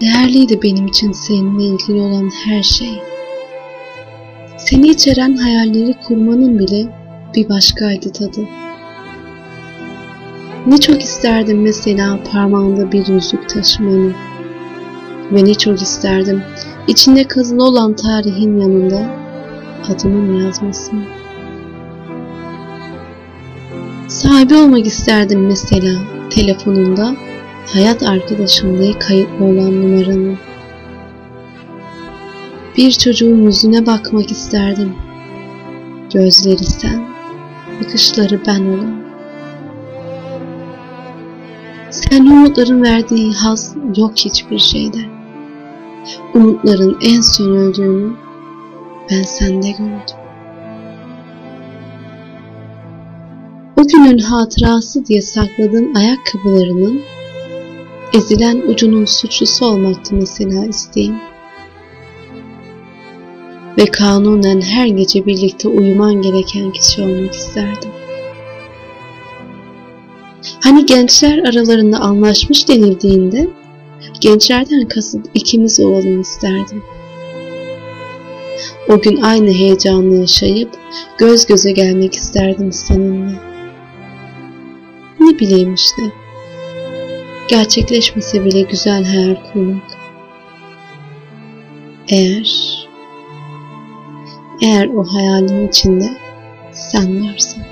Yeterliydi benim için seninle ilgili olan her şey. Seni içeren hayalleri kurmanın bile bir başkaydı tadı. Ne çok isterdim mesela parmağında bir yüzük taşımanı. Ve ne çok isterdim içinde kazılı olan tarihin yanında adımın yazmasını. Sahibi olmak isterdim mesela telefonunda hayat arkadaşım diye kayıtlı olan numaranı. Bir çocuğun yüzüne bakmak isterdim. Gözleri sen, bakışları ben olan. Sen umutların verdiği haz yok hiçbir şeyde. Umutların en son öldüğünü ben sende gördüm. O günün hatırası diye sakladığım ayakkabılarının ezilen ucunun suçlusu olmaktı mesela isteğim. Ve kanunen her gece birlikte uyuman gereken kişi olmak isterdim. Hani gençler aralarında anlaşmış denildiğinde gençlerden kasıt ikimiz olalım isterdim. O gün aynı heyecanlı yaşayıp göz göze gelmek isterdim seninle. Ne bileyim işte. Gerçekleşmese bile güzel hayal kurmak. Eğer, eğer o hayalin içinde sen varsın.